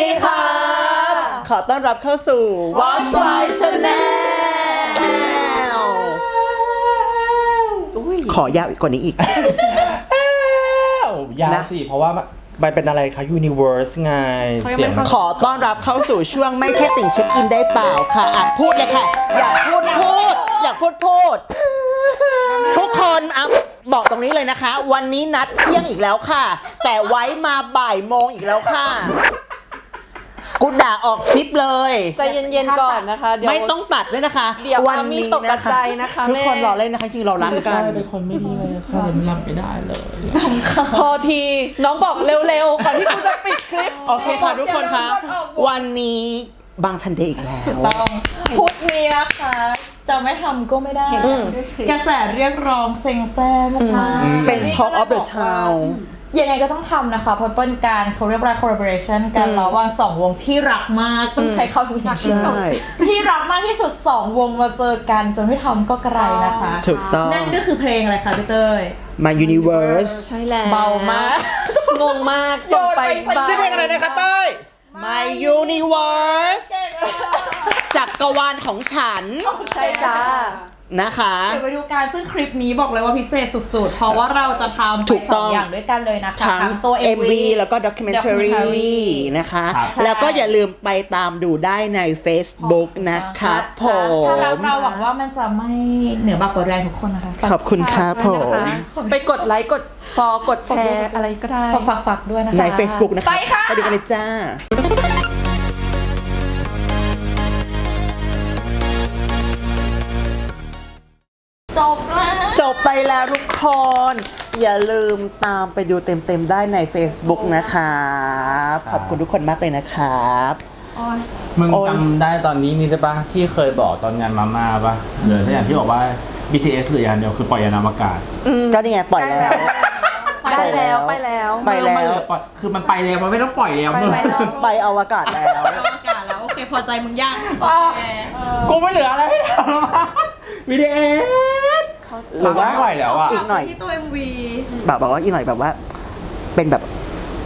ดีค่ะ ขอต้อนรับเข้าสู่ Watch My Channel ขอยาวอีกกว่านี้อีก ยาวนะ สิ เพราะว่ามันเป็นอะไรคะ Universe ไงเสียงมันขอต้อนรับเข้าสู่ช่วงไม่ใช่ติ่งเช็คอินได้เปล่าค่ะอะพูดเลยค่ะ อยากพูดพูด อยากพูดพูด ทุกคนอะบอกตรงนี้เลยนะคะ วันนี้นัดเที่ยงอีกแล้วค่ะ แต่ไว้มาบ่ายโมงอีกแล้วค่ะ กูด่าออกคลิปเลย ใจเย็นๆก่อนนะคะเดี๋ยว ไม่ต้องตัดด้วยนะคะ เดี๋ยววันอามีนี้ตกกระไดนะคะทุกคนแม่ รอเล่นนะคะ จริงๆเรารักกันเป็นคนไม่ดีเลยค่ะเดี๋ยวมันรับไม่ได้เลย พอทีน้องบอกเร็วๆก่อนที่กูจะปิดคลิปโอเคค่ะทุกคนคะวันนี้บางทันเดย์อีกแล้ว ต้องพุธนี้นะคะจะไม่ทำก็ไม่ได้กระแสเรียกร้องเซ็งแซ่มากเป็น Talk of the Town ยังไงก็ต้องทำนะคะเพราะเป็นการเขาเรียกว่า collaboration กันระหว่างสองวงที่รักมากต้องใช้คำนี้ที่สุดใช่ที่รักมากที่สุดสองวงมาเจอกันจนไม่ทำก็กระไรนะคะถูกต้องนั่นก็คือเพลงอะไรคะพี่เต้ย My Universe ใช่แล้วเบามากงงมากส่งไปโยนไปบ้าชื่อเพลงอะไรนะคะเต้ย My Universe จักรวาลของฉัน ใช่จ้า นะคะ เดี๋ยวไปดูการซึ่งคลิปนี้บอกเลยว่าพิเศษสุดๆ เพราะว่าเราจะทำถูไปกสต้ออง งอย่างด้วยกันเลยนะคะทั้งตัว MV แล้วก็ Documentary Documentary นะคะ ครับ แล้วก็อย่าลืมไปตามดูได้ใน Facebook นะครับผถ้ารักม เราหวังว่ามันจะไม่เหนือบากกว่าแรงทุกคนนะคะขอบคุณครับผม ไปกดไลค์กดฟอลกดแชร์อะไรก็ได้ ฝากฝากฝากด้วยนะคะ ใน Facebook นะคะไปค่ะ ไปดูกันเลยจ้า จบแล้ว จบไปแล้วทุกคน อย่าลืมตามไปดูเต็มๆได้ใน Facebook นะครับขอบคุณทุกคนมากเลยนะครับ มึงโอ้ย จำได้ตอนนี้มีใช่ปะที่เคยบอกตอนงานมาม่าปะหรือถ้าอย่างที่บอกว่า BTS เหลืออย่างเดียวคือปล่อยยานอวกาศก็นี่ไงปล่อยแล้ว ได้แล้วไปแล้ว ไปแล้ว มันเหอปอยคือมันไปแล้วมันไม่ต้องปล่อยแล้วไปมึงแล้ว ไปอวกาศแล้ว อากาศแล้ว โอเค พอใจมึงยังโอเค กูไม่เหลืออะไรให้ทำแล้ว BTS หรือว่าไม่ไหวแล้วอะอีกหน่อย ที่ตัว MV แบบบอกว่าอีกหน่อยแบบว่า เป็นแบบ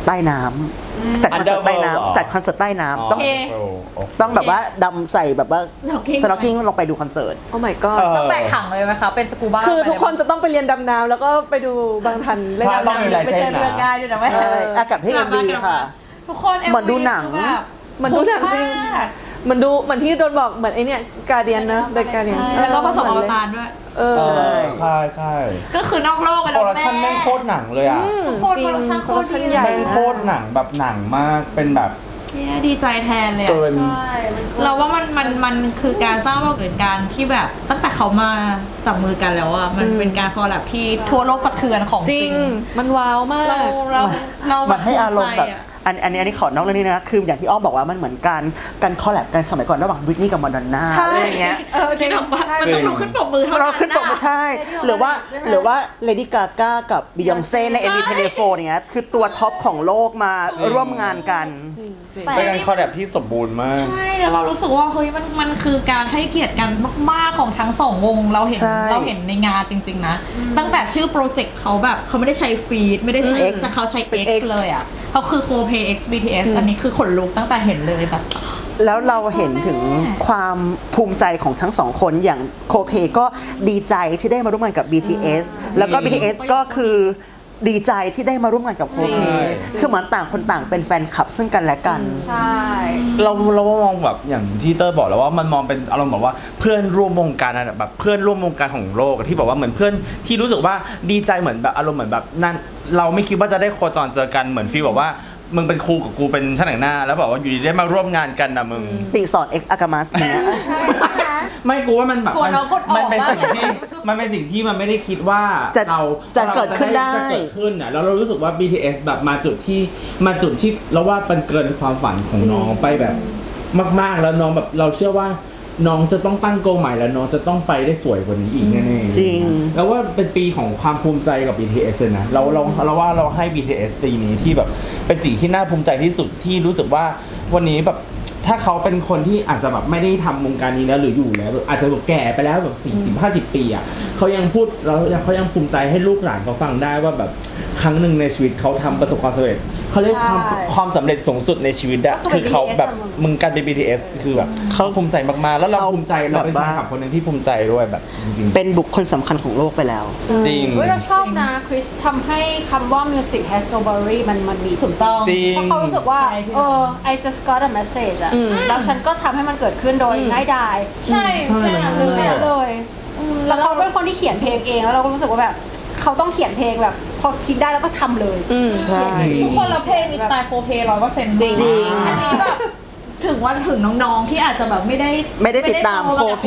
ใต้น้ำจัดคอนเสิร์ตใต้ Underworld เหรอ น้ำจัดคอนเสิร์ตใต้น้ำต้องโอเค ต้องแบบว่าดำใส่แบบว่า Snorkeling สโนว์กิ้งลงไปดูคอนเสิร์ต โอ้ my god ต้องแบกถังเลยไหมคะ เป็นสกูบ้าคือทุกคนจะต้องไปเรียนดำน้ำแล้วก็ไปดูบางทันเล่นใช่ดำต้องมีน้ำลายไปเส้เจนอเรือนะง่ายด้วยนะแม่ ใช่ อากาศที่ MV ค่ะ ทุกคนเหมือนดูหนัง คือแบบเหมันดูหนังจริง คุ้มมาก เหมันดูเหมือนที่โดนบอกเหมือนไอเนี่ยกาเดียนนะเดอะกาเดียน แล้วก็ผสมอวตารด้วย เออเออใช่ใช่ก็คือนอกโลกไปโปแล้วรดักชั่นแม่งโคตรหนังเลยอะทุกคนจริงโปรดักชั่นโคตรโปรดักชั่นดีใหญ่แม่งโคตรหนังแบบหนังมากเป็นแบบ เนี่ยดีใจแทนเลยอะ เกินเราว่ามันมันมันคือการสร้างปรากฏการณ์ที่แบบตั้งแต่เขามาจับมือกันแล้วอะมันเป็นการคอลแลบที่ทั่วโลกกระเทือนของจริง มันว้าวมาก เราเราเราแบมับนให้อารมณ์แบบ ภูใจะ อันอันนี้อันนี้ขอนอกเรื่องนี้นะคืออย่างที่อ้อมบอกว่ามันเหมือนการการคอลแลบกันสมัยก่อนระหว่างบริตนี่กับมาดอนน่าอะไรอย่างเงี้ยเออจริงหรอปะมันต้องลุกขึ้นปรบมือเท่านั้นเราขึ้นปกมาใช่หรือว่าหรือว่าเลดี้กาก้ากับบิยองเซ่ใน MV เทเลโฟนอย่างเงี้ยคือตัวท็อปของโลกมาร่วมงานกัน แต่เป็นการคอลแลบที่สมบูรณ์มาก ใช่แล้วเรารู้สึกว่าเฮ้ยมันมันคือการให้เกียรติกันมากๆของทั้งสองวงเราเห็นใช่เราเห็นในงานจริง ๆ นะ ตั้งแต่ชื่อโปรเจกต์เขาแบบเขาไม่ได้ใช้ฟีดไม่ได้ใช้ X แต่เขาใช้ เป็น X X เลยอะเขาคือ c o p a y X BTS อันนี้คือขนลุกตั้งแต่เห็นเลยแบบ แล้วเราเห็นถึงความภูมิใจของทั้งสองคนอย่างโคเพก็ดีใจที่ได้มาร่วมงานกับ BTS แล้วก็ BTS ก็คือ ดีใจที่ได้มาร่วมงานกับโคเพใช่คือเหมือนต่างคนต่างเป็นแฟนคลับซึ่งกันและกัน ใช่ เราเราว่ามองแบบอย่างที่เตอร์บอกแล้วว่ามันมองเป็นอารมณ์แบบว่าเพื่อนร่วมวงการอะแบบเพื่อนร่วมวงการของโลกอะที่บอกว่าเหมือนเพื่อนที่รู้สึกว่าดีใจเหมือนแบบอารมณ์เหมือนแบบนั่นเราไม่คิดว่าจะได้โคจรเจอกันเหมือนฟีลแบบว่ามึงเป็นครูกับกูเป็นช่างแต่งหน้า แล้วแบบว่าอยู่ดีได้มาร่วมงานกันนะมึง ติสอนเอ็กอากามัสเนี่ย ไม่กูว่ามันแบบกลัวมันน้องกดออกมันเป็นว่าสิ่งที่มันเป็นสิ่งที่มันไม่ได้คิดว่าจะเราจะเกิดขึ้นได้จะเกิดขึ้นอะแล้วเรารู้สึกว่า BTS แบบมาจุดที่มาจุดที่เราว่ามันเกินความฝันของน้องไปแบบมาก ๆ แล้วน้องแบบเราเชื่อว่าน้องจะต้องตั้งโกลใหม่แล้วน้องจะต้องไปได้สวยกว่านี้อีกแน่ๆจริง แล้วว่าเป็นปีของความภูมิใจกับ BTS เลยนะเราเราเราว่าเราให้ BTS ปีนี้ที่แบบเป็นสิ่งที่น่าภูมิใจที่สุดที่รู้สึกว่าวันนี้แบบ ถ้าเขาเป็นคนที่อาจจะแบบไม่ได้ทำวงการนี้แล้วหรืออยู่แล้วแบบอาจจะแบบแก่ไปแล้วแบบสี่สิบห้าสิบปีอะเขายังพูดแล้วเขายังภูมิใจให้ลูกหลานเขาฟังได้ว่าแบบครั้งหนึ่งในชีวิตเขาทำประสบความสำเร็จ เขาเรียกความใช่ความสำเร็จสูงสุดในชีวิตอะก็คือคือเขา BTS แบบอะมึง มึงการเป็น BTS คือแบบเขาภูมิใจมากๆ แล้วเราเขาภูมิใจเราเป็นแบบแฟว่านคลับคนหนึ่งที่ภูมิใจด้วยแบบจริงเป็นบุคคลสำคัญของโลกไปแล้วๆจริงเฮ้ยเราชอบนะคริสทำให้คำว่า music has no boundary มันมันมีถูกต้อง จริง เพราะเขารู้สึกว่า ใช่พี่ เออ I just got a message อะแล้วฉันก็ทำให้มันเกิดขึ้นโดยง่ายดายใช่แค่นั้นเลยแค่นั้นเลย แล้วเขาเป็นคนที่เขียนเพลงเองแล้วเราก็รู้สึกว่าแบบ เขาต้องเขียนเพลงแบบ พอคิดได้แล้วก็ทำเลยใช่ ทุกคนละเพลงมีสไตล์โคเพร้อยเปอร์เซ็นต์จริงจริงอันนี้แบบถึงวันถึงน้องๆที่อาจจะแบบไม่ได้ไม่ได้ติดตามไโคเพ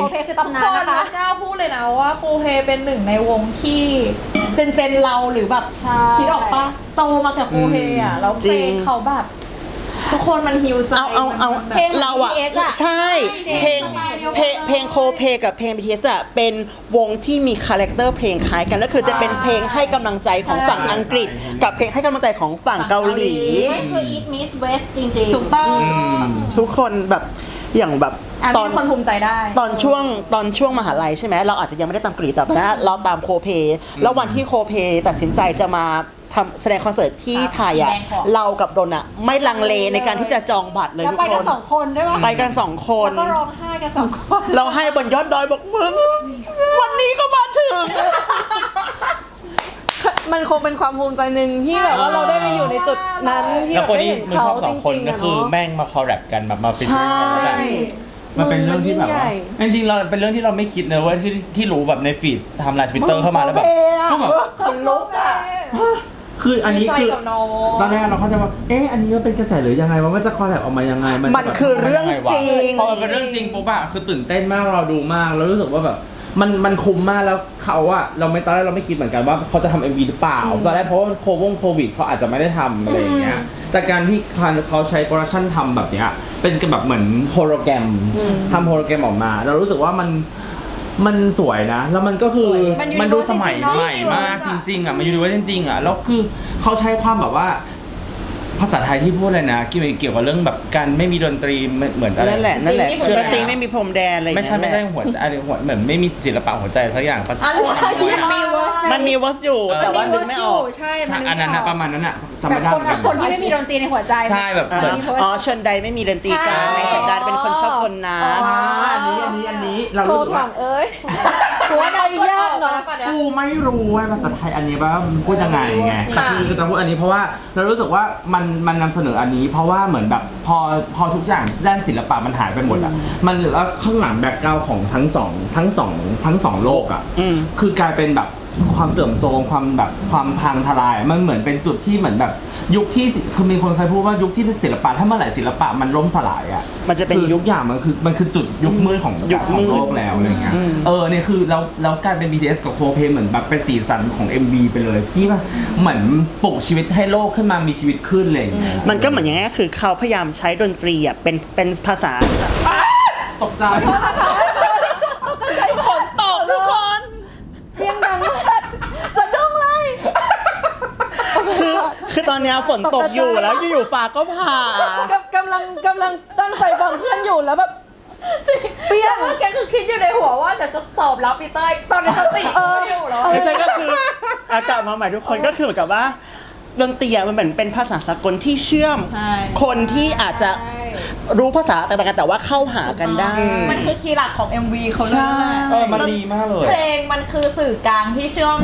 โอเคคือทุกตำนาคนนนะคะกล้าพูดเลยนะว่าโคเพเป็นหนึ่งในวงที่เจนเจนๆเราหรือแบบใช่ คิดออกปะโตมากับโคเพอะแล้วเพลงเขาแบบ ทุกคนมันฮิวใจเอาเอาเอามันแบบเพลงเราอะ BTS อะใช่ เพลงใช่เพลงเพลงโคเพกับเพลง BTS อะเป็นวงที่มีคาแรคเตอร์เพลงคล้ายกันก็คือจะเป็นเพลงให้กำลังใจของฝั่งอังกฤษ กับเพลงให้กำลังใจของฝั่งเกาหลีนี่คือ Eat Meets West จริงๆถูกต้องทุกคนแบบอย่างแบบอะตอน มีคนภูมิใจได้ ตอนช่วงตอนช่วงมหาลัยใช่ไหมเราอาจจะยังไม่ได้ตามกรีดแต่ตอนนั้นเราตามโคเพแล้ววันที่โคเพตัดสินใจจะมา ทำแสดงคอนเสิร์ตที่ครับไทยอะ แสดงของ เรากับดนอะ ไม่ลังเลในการที่จะจองบัตรเลยแล้วทุกไปคกันน สองคนด้วยวะไปกันสองคนแล้วก็ร้องไห้กันสองคนเราให้บนยอดดอยบอกมึงวันนี้ก็มาถึง มันคงเป็นความภูมิใจหนึ่งที่แบบว่าเราได้ไปอยู่ในจุดนั้นที่แล้วแบบคนได้ที่เห็นมึงชเขาอบสจองคนริงๆก็อะคือเนาะแม่งมาคอลแรปกันแบบมาฟิชเชอร์กันแล้วแบบใช่มันเป็นเรื่องที่แบบว่ามันยิ่งใหญ่จริงๆเราเป็นเรื่องที่เราไม่คิดเลยเว่าที่ที่รู้แบบในฟีดทำลายทวิตเตอร์เข้ามาแล้วแบบ ก็แบบ คนลุกอะ คืออันนี้ดีใจคือกับน้อง ตอนแรกเราเข้าใจว่า เอ๊ะ อันนี้ก็เป็นกระแสหรือยังไงว่ามันจะคอลแลบออกมายังไงมันมันคือเรื่องจริง พอมันเป็นเรื่องจริงปุ๊บอะคือตื่นเต้นมากเราดูมากแล้วรู้สึกว่าแบบมันมันคุ้มมากแล้วเขาอะเราไม่ตอนแรกเราไม่คิดเหมือนกันว่าเขาจะทำเอ็มวีหรือเปล่าตอนแรกเพราะว่าโควงโควิดเขาอาจจะไม่ได้ทำอะไรอย่างเงี้ย แต่การที่เขาใช้โปรดักชั่นทำแบบเนี้ยเป็นแบบเหมือนโฮโลแกรมทำโฮโลแกรมออกมา เรารู้สึกว่ามัน มันสวยนะ แล้วมันก็คือมันมันดู universe สมัยจริงๆเนอะใหม่มากจริงๆอะมันยูนิเวอร์จริงๆอะแล้วคือเขาใช้ความแบบว่า ภาษาไทยที่พูดเลยนะเกี่ยวเกี่ยวกับเรื่องแบบการไม่มีดนตรีเหมือนอะไร นั่นแหละนั่นแหละจริงๆดนตรีไม่มีพรมแดนอะไรอย่างไม่เงี้ยใช่ไม่ใช่หัวใจอะไรหัวเหมือนไม่มีศิลปะหัวใจสักอย่างภาษา อะไรมีเวอร์สมันมีวอสอยู่แต่ว่านึกไม่ออกใช่ใช่มัอันนั้นนะประมาณนั้นอะจำแบไม่บได้คเหนมือนกันคนที่ไม่มีดนตรีในหัวใจ ใช่แบบเหมือนมีเวอร์สอ๋อเชิญใดไม่มีดนตรีการใช่ ในสัปดาห์เป็นคนชอบคนนั้นอันนี้อันนี้อันนี้เราโทรรู้สึกถาว่ามเอ้ยหัวใจยากเนอะกูไม่รู้ว่าภาษาไทยอันนี้ว่ามันพูดยังไงไงแต่คือจะพูดอันนี้เพราะว่าเรารู้สึกว่ามันมันนำเสนออันนี้ เพราะว่าเหมือนแบบพอพอทุกอย่างด้านศิลปะมันหายไปหมดอะมันเหลือข้างหลังแบ็กกราวของทั้งสองทั้งสองทั้งสองโลกอะอืมคือกลายเป็นแบบ ความเสื่อมโทรมความแบบความพังทลาย มันเหมือนเป็นจุดที่เหมือนแบบ ยุคที่คือมีคนเคยพูดว่ายุคที่ศิลปะถ้าเมื่อไหร่ศิลปะมันล่มสลายอะมันจะเป็นคือยุค ทุกอย่างมันคือมันคือจุดยุคมืดของยุคมืดของโลกแล้วอะไรเงี้ยอืมเออเนี่ยคือแล้วแล้วกลายเป็น BTS กับโคเพเหมือนแบบเป็นสีสันของ MV ไปเลยที่ว่าเหมือนปลุกชีวิตให้โลกขึ้นมามีชีวิตขึ้นอะไรอย่างเงี้ยมันก็เหมือนอย่างเงี้ยคือเขาพยายามใช้ดนตรีอะเป็นเป็นภาษา ตกใจฝนตกทุกคน เพียงดังมากสะดุ้งเลย คือคือ ตอนเนี้ยฝนตกอยู่แล้วอยู่ๆฟ้าก็ผ่ากำกำลังกำลังตั้งใจฟังเพื่อนอยู่แล้วแบบเปี้ยงแกคือคิดอยู่ในหัวว่าเดี๋ยวจะตอบรับปีเตอร์ตอนนี้สติเอออยู่แล้วไม่ใช่ก็คืออากลับมาใหม่ทุกคนก็คือเหมือนกับว่าดนตรีอะมันเหมือนเป็นภาษาสากลที่เชื่อม ใช่ คนที่อาจจะรู้ภาษาต่างๆกันแต่ว่าเข้าหากันได้ มันคือคีย์หลักของ MV เขาเลยใช่ เออมันดีมากเลย เพลงมันคือสื่อกลางที่เชื่อม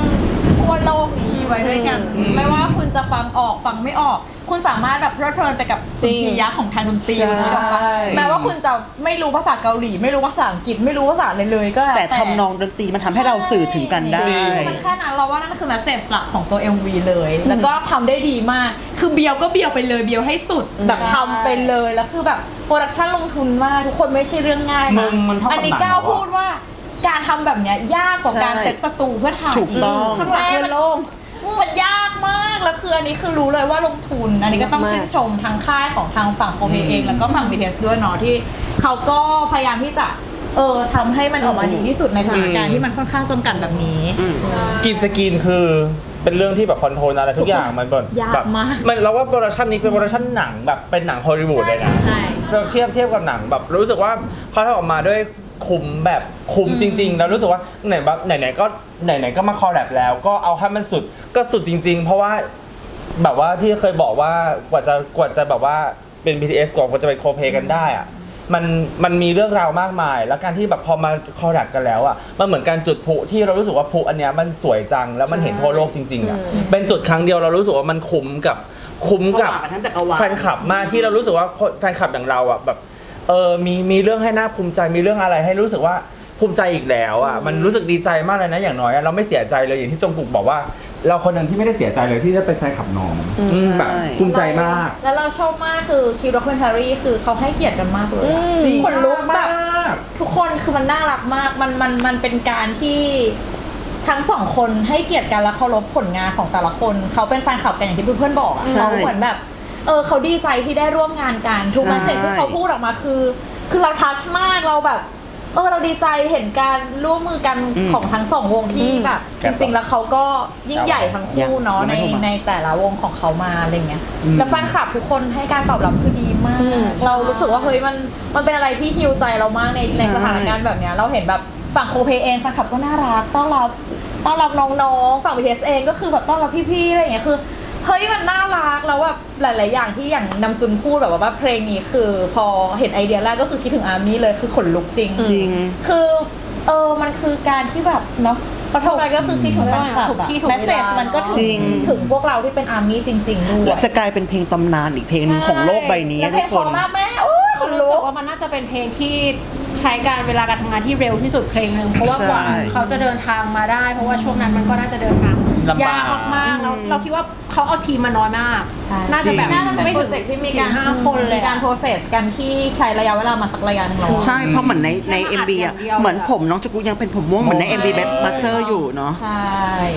ทั่วโลกนี้ไว้ด้วยกัน ไม่ว่าคุณจะฟังออกฟังไม่ออก คุณสามารถแบบเพลิดเพลินไปกับจริสุนงทรียะของทางดนตรีใช่นึกออกปะแม้ว่าคุณจะไม่รู้ภาษาเกาหลี ไม่รู้ภาษาอังกฤษไม่รู้ภาษาอะไรเลยก็ล้ว แต่ทำนองดนตรีมันทำให้เราสื่อถึงกันได้ จริง มันแค่นั้นเราว่านั่นคือแมสเซจหลักของตัว MV เลย แล้วก็ทำได้ดีมาก คือเบียวก็เบียวไปเลยเบียวให้สุดแบบทำไปเลยแล้วคือแบบโปรดักชั่นลงทุนมาก ทุกคนไม่ใช่เรื่องง่ายมึนะงมันเท่ากับอันนี้หนังก้าวแล้วอะพูดว่าการ ทำแบบเนี้ยยากกว่าการใช่ เซตสตูเพื่อถ่ายถูกต้อง ข้างหลังเป็นโล่ง มันยากมากแล้วคืออันนี้คือรู้เลยว่าลงทุน อันนี้ก็ต้องมาก ชื่นชมทางค่ายของทางฝั่งโคเมเอง แล้วก็ฝั่ง BTS ด้วยเนาะที่เขาก็พยายามที่จะเออทำให้มันออกมาดีที่สุดในสถานการณ์ที่มันค่อนข้างจำกัดแบบนี้ กินสกินคือเป็นเรื่องที่แบบคอนโทรลอะไรทุกอย่างมันแบบยากแบบมาก มันเราว่าโปรดักชันนี้เป็นโปรดักชันหนังแบบเป็นหนังฮอลลีวูดเลยนะ ใช่ เทียบเทียบกับหนังแบบรู้สึกว่าเขาทำออกมาด้วย คุ้มแบบคุ้มจริงๆ แล้วรู้สึกว่าไหนแบบไหนๆก็ไหนๆก็มาคอลแลบแล้ว ก็เอาให้มันสุดก็สุดจริง ๆ เพราะว่าแบบว่าที่เคยบอกว่ากว่าจะกว่าจะแบบว่าเป็น BTS กว่าจะไปโคเพกันได้อะมันมันมีเรื่องราวมากมาย แล้วการที่แบบพอมาคอรัดกันแล้วอะมันเหมือนการจุดพลุที่เรารู้สึกว่าพลุอันเนี้ยมันสวยจังแล้วมันเห็นทั่วโลกจริงๆอะเป็นจุดครั้งเดียวเรารู้สึกว่ามันคุ้มกับคุ้มกับสว่างไปทั้งจักรวาล แฟนคลับมากที่เรารู้สึกว่าคนแฟนคลับอย่างเราอะแบบ เออมีมีเรื่องให้น่าภูมิใจมีเรื่องอะไรให้รู้สึกว่าภูมิใจอีกแล้วอะมันรู้สึกดีใจมากเลยนะอย่างน้อยอะเราไม่เสียใจเลยอย่างที่จงกุกบอกว่า เราคนหนึ่งที่ไม่ได้เสียใจเลยที่ได้เป็นแฟนคลับน้องอืมแบบภูมิใจมาก แล้วเราชอบมากคือคิวด็อก m e n t a r y คือเขาให้เกียรติกันมากเลยอะอืมคนลุกแบบ มากทุกคนคือมันน่ารักมาก มันมันมันเป็นการที่ทั้งสองคนให้เกียรติกันและเคารพผลงานของแต่ละคน เขาเป็นแฟนคลับกันอย่างที่เพื่อนๆบอกอะใช่ เขาเหมือนแบบ เออเขาดีใจที่ได้ร่วมงานกันทุกใช่มาเสร็จที่เขาพูดออกมาคือ คือเราทัชมากเราแบบ เออเราดีใจเห็นการร่วมมือกันของทั้งสองวงที่แบบครัจบริงๆแล้วเขาก็ยิ่งใหญ่ทั้งคู่เนาะยังในไม่โทรมาในแต่ละวงของเขามาอะไรเงี้ยแล้วแฟนคลับทุกคนให้การตอบรับคือดีมากอืมเรารู้สึกว่าเฮ้ยมันมันเป็นอะไรที่ฮิวใจเรามากในในสถานการณ์แบบเนี้ยเราเห็นแบบฝั่งโคเพเองแฟนคลับก็น่ารักต้อนรับต้อนรับน้องๆ ฝั่ง BTS เองก็คือแบบต้อนรับพี่ๆอะไรอย่างเงี้ยคือ เฮ้ยมันน่ารักแล้วแบบหลาย ๆ อย่างที่อย่างนำจุนพูดแบบว่าเพลงนี้คือ พอเห็นไอเดียแรกก็คือคิดถึงอาร์มี่เลยคือขนลุกจริง จริง คือเออมันคือการที่แบบเนาะขอโทษอะไรก็คือคิดถึงแฟนคลับถูกอะที่ถูกแมเวสลาเซจมันก็ถึจริงงถึงพวกเราที่เป็นอาร์มี่จริง ๆ ด้วและยจะกลายเป็นเพลงตำนานอีกเพลงหนึ่งของโลกใบนี้แล้วเพทุลกงคพอนมากแม่โอ้ยขเขานรู้ลุสึกกว่ามันน่าจะเป็นเพลงที่ใช้การเวลาการทำงานที่เร็วที่สุดเพลงหนึ่งเพราะว่ากว่าใช่ เขาจะเดินทางมาได้ เพราะว่าช่วงนั้นมันก็น่าจะเดินทางลำบาก ยากมากๆแล้วเราคิดว่า เขาเอาทีมมาน้อยมากใช่น่าจะแบบน่าจะเป็นไม่โปรถึงเจกต์ที่มีการสี่ห้าคนเลยมีการอะโปรเซสกันที่ใช้ระยะเวลามาสักระยะหนึงแล้วใช่เพราะเหมือนในในแค่มาอัด MB อะอย่างเดียว เหมือนผมน้องจุกุยังเป็นผมม่วงเหมือนใน MB แบบบัตเตอร์อยู่เนาะ ใช่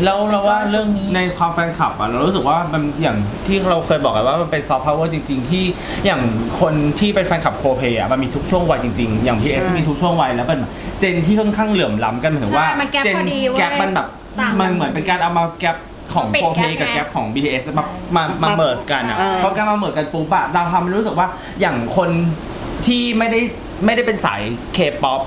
แล้วเราว่าเรื่องในความแฟนคลับอะเรารู้สึกว่ามันอย่างที่เราเคยบอกกันว่ามันเป็นซอฟต์พาวเวอร์จริง ๆ ที่อย่างคนที่เป็นแฟนคลับโคเพอะมันมีทุกช่วงวัยจริง ๆ อย่างพีเอสใช่ มีทุกช่วงวัยแล้วเป็นเจนที่ค่อนข้างเหลื่อมล้ำกันหมายถึงว่าใช่มันแก๊ปเจนพอดีเว้ยแก๊ปมันแบบต่างกัน มันเหมือนเป็นการเอามาแก๊ป ของปิดโคเพแก๊ปกับไงแก๊ปของ BTS มามามาเมิร์สกันอะเออเพราะการมาเมิร์สกันปุ๊บอะเราทำให้รู้สึกว่าอย่างคนที่ไม่ได้ไม่ได้เป็นสายเคป๊อป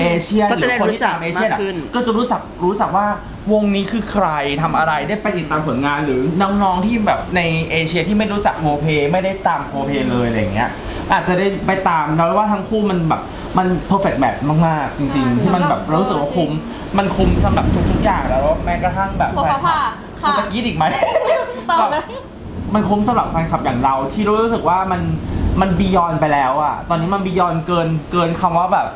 เอเชียก็จะได้หอคนรู้ที่จักตามเอเชียมากอะขึ้นก็จะรู้จักรู้จักว่าวงนี้คือใครทำอะไรได้ไปติดตามผลงานหรือน้องๆที่แบบในเอเชียที่ไม่รู้จักโมเพไม่ได้ตามโมเพเลยอะไรอย่างเงี้ย อาจจะได้ไปตามแล้วว่าทั้งคู่มันแบบมันเพอร์เฟกต์แบบมากๆ จริงๆ ที่มันแบบเรารู้สึกว่าคุ้มมันคุ้มสำหรับทุกๆอย่างแล้วแม้กระทั่งแบบหัวฟ้า ผ่ามันค่ะจะกรีดอีกไหม ต่อเลย มันคุ้มสำหรับแฟนคลับอย่างเราที่รู้สึกว่ามันมันบียอนไปแล้วอะตอนนี้มันบียอนเกินเกินคำว่าแบบ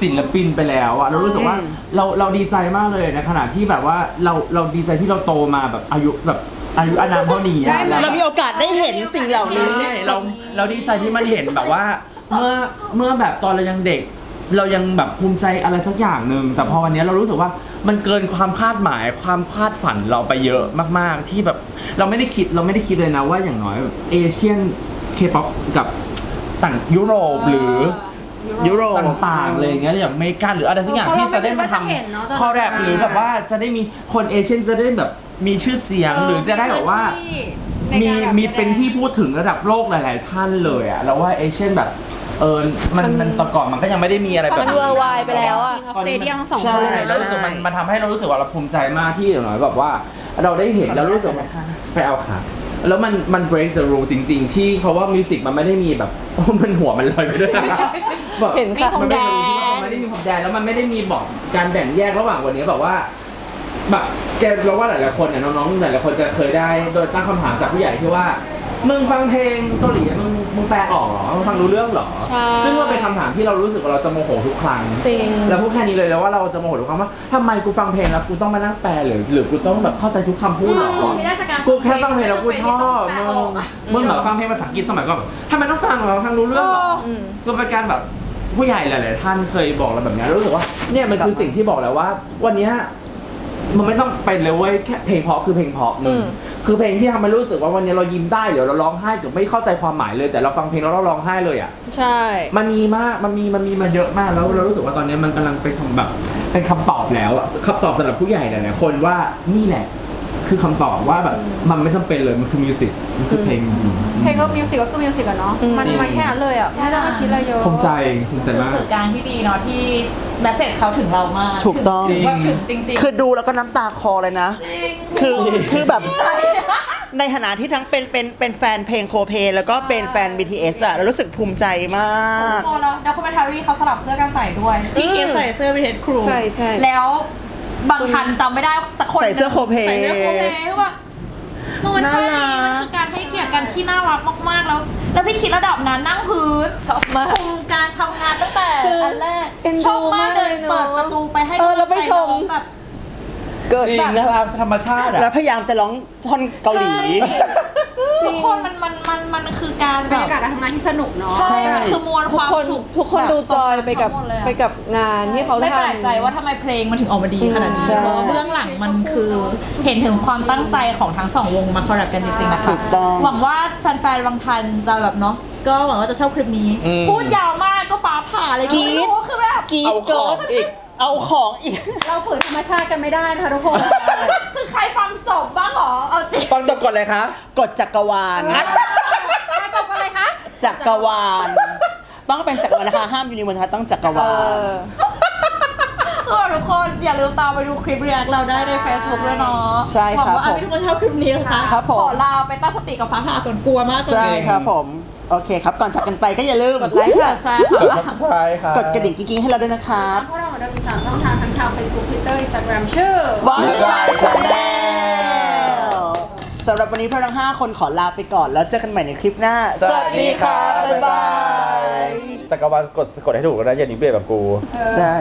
ศิลปินไปแล้วอะเรารู้สึกว่าอืม เราเราดีใจมากเลยในขณะที่แบบว่าเราเราดีใจที่เราโตมาแบบอายุแบบอายุอานามเท่านี้อะแล้วเรามีโอกาสได้เห็นสิ่งเหล่านี้ ใช่เราเราดีใจที่มันเห็นแบบว่า เมื่อเมื่อแบบตอนเรายังเด็ก เรายังแบบภูมิใจอะไรสักอย่างหนึ่งแต่พอวันนี้เรารู้สึกว่า มันเกินความคาดหมาย ความคาดฝันเราไปเยอะมาก ๆ ที่แบบเราไม่ได้คิดเราไม่ได้คิดเลยนะว่าอย่างน้อยเอเชียนเคป๊อปกับต่างยุโรปหรือยุโรปต่างๆเลยอย่างเงี้ยอย่างอเมริกาหรืออะไรสักอย่างเพราะที่จะได้มาเราไม่คิดว่าจะเห็นเนอะทำคอแรปตอนนั้นหรือแบบว่าจะได้มีคนเอเชียนจะได้แบบมีชื่อเสียงหรือจะได้แบบว่าในมีการแบบมีเป็นที่พูดถึงระดับโลกหลาย ๆ ท่านเลยอะแล้วว่าเอเชียนแบบ เออมันมันแตะก่อนมันก็ยังไม่ได้มีอะไรแบบมันเวอร์ไวไปแล้วอะ King of Stadium สองใช่คนเลยนะแล้วรู้สึกมันมันทำให้เรารู้สึกว่าเราภูมิใจมากที่อย่างน้อยแบบว่า เราได้เห็นแล้วรู้สึกว่าไปเอาค่ะ แล้วมันมัน break the rule จริง ๆ ที่เพราะว่ามิวสิกมันไม่ได้มีแบบมันหัวมันลอยไปด้วยนะแบบเห็นค่ะ มันไม่ได้รู้ที่ว่ามันไม่ได้มีพรมแดนแล้วมันไม่ได้มีบอกการแบ่งแยกระหว่างวันนี้แบบว่า แบบแกเราว่าหลายๆคนเนี่ยน้องๆหลายๆคนจะเคยได้ โดยตั้งคำถามจากผู้ใหญ่ที่ว่า มึงฟังเพลงเกาหลีมึงมึง แปลออกเหรอมึงฟังรู้เรื่องเหรอ ใช่ ซึ่งมันเป็นคำถามที่เรารู้สึกว่าเราจะโมโหทุกครั้ง จริง แล้วพูดแค่นี้เลยแล้วว่าเราจะโมโหทุกครั้งว่าทำไมกูฟังเพลงแล้วกูต้องมานั่งแปลหรือหรือกูต้องแบบเข้าใจทุกคำพูดเหรอ มีเทศกาลกูแค่ฟังเพลงแล้วกูชอบมึงมึมึงเหรอฟังเพลงภาษาอังกฤษสมัยก่อนแบบทำไมต้องฟังเหรอฟังรู้เรื่องเหรอ อืม ก็เป็นการแบบผู้ใหญ่หลาย ๆ ท่านเคยบอกเราแบบเนี้ยรู้สึกว่าเนี่ยมันคือสิ่งที่บอกแล้วว่า วันเนี้ย มันไม่ต้องเป็นเลยเว้ยแค่เพลงเพราะคือเพลงเพราะมึงอืมคือเพลงที่ทำให้รู้สึกว่าวันนี้เรายิ้มได้หรือเราร้องไห้หรือไม่เข้าใจความหมายเลย แต่เราฟังเพลงแล้วเราร้องไห้เลยอะใช่ มันมีมากมันมีมันมีมาเยอะมากแล้วเรารู้สึกว่าตอนนี้มันกำลังเป็นคำแบบเป็นคำตอบแล้วอะคำตอบสำหรับผู้ใหญ่หลายๆคนว่านี่แหละ คือคำตอบว่าแบบมันไม่จำเป็นเลยมันคือมิวสิกมันคือเพลงเพลงก็มิวสิกก็คือมิวสิกอะเนาะอืมมันมันแค่นั้นเลยอะไม่ต้องมาคิดอะไรเยอะภูมิใจภูมิใจคือมากสื่อการที่ดีเนาะที่แมสเซจเขาถึงเรามากถูกต้อง ถึงว่าถึงจริงๆคือดูแล้วก็น้ำตาคลอเลยนะจริงคือคือแบบในฐานะที่ทั้งเป็นเป็นเป็นแฟนเพลงโคเพแล้วก็เป็นแฟน BTS อะเรารู้สึกภูมิใจมาก พอแล้วด็อกิเมนทารีเขาสลับเสื้อกันใส่ด้วยพี่เคสใส่เสื้อบีเทสครูใช่ใช่ แล้ว บางทันจำไม่ได้แต่คนใส่เสื้อโคเพใส่เสื้อโคเพคือว่ามันน่าใช่รัก มันคือการให้เกียรติกันที่น่ารักมากๆแล้ว แล้วพี่คิดระดับนั้นนั่งพื้นชอบมากคุมการทำงานตั้งแต่คืออันแรกเอ็นดูชอบมากเดินมากเลยเนอะเปิดประตูไปให้เออแล้วไปชมน้องแบบ เกิดจริแบงบนะครับธรรมชาติอะแล้วพยายามจะร้องท่อนเกาหลี ทุกคนมันมันมันมันคือการบแบรรบยากาศการทำงานที่สนุกเนาะ ใช่ คือมวลทุคกวามคนสุขทุกคนดูจอยไปกับทั้งหมดเลยอะไปกับงานที่เขาไม่ทำแปลกใจว่าทำไมเพลงมันถึงออกมาดีขนาดนี้ใช่ เพราะว่าเบื้องหลังมันคือเห็นถึงความตั้งใจของทั้งสองวงมาคอลแลบกันจริงๆนะคะถูกต้อง หวังว่าแฟนๆบางทันจะแบบเนาะก็หวังว่าจะชอบคลิปนี้ อืม พูดยาวมากก็ฟ้าผ่าเลยกรี๊ดไม่รู้คือแบบ กรีดเอาขเกิองนอีก เอาของอีก เราฝืนธรรมชาติกันไม่ได้นะคะทุกคน คือใครฟังจบบ้างเหรอ เอาจริง ฟังจบก่อนเลยคะกดจักรวาลมาจบกันเลยคะจักรวาล ต้องเป็นจักรวาลนะคะห้ามยูนิเวอร์สต้องจักรเอวาลอเออทุกคนอย่าลืมตามไปดูคลิปเรียกเราได้ใน Facebook ด้วยเนาะใช่หวัครับว่าผมทุกคนชอบคลิปนี้นะคะครับผม ขอลาไปตั้งสติกับฟ้าผ่าก่อนกลัวมากจนใช่ครับผม โอเคครับ ก่อนจากกันไปก็อย่าลืมกดไลค์ค่ะใช่ค่ะกด subscribe ค่ะ กดกระดิ่งกิ๊งๆให้เราด้วยนะครับ พวกเรา เหมือนเดิมมีสามช่องทางทั้งทาง Facebook Twitter Instagram ชื่อวันไลชาแนลสำหรับวันนี้พวกเราทั้ง 5 คนขอลาไปก่อนแล้วเจอกันใหม่ในคลิปหน้า สวัสดีครับบ๊ายบาย จักรวาลกดกดให้ถูกนะอย่าหนีเบียดแบบกู ใช่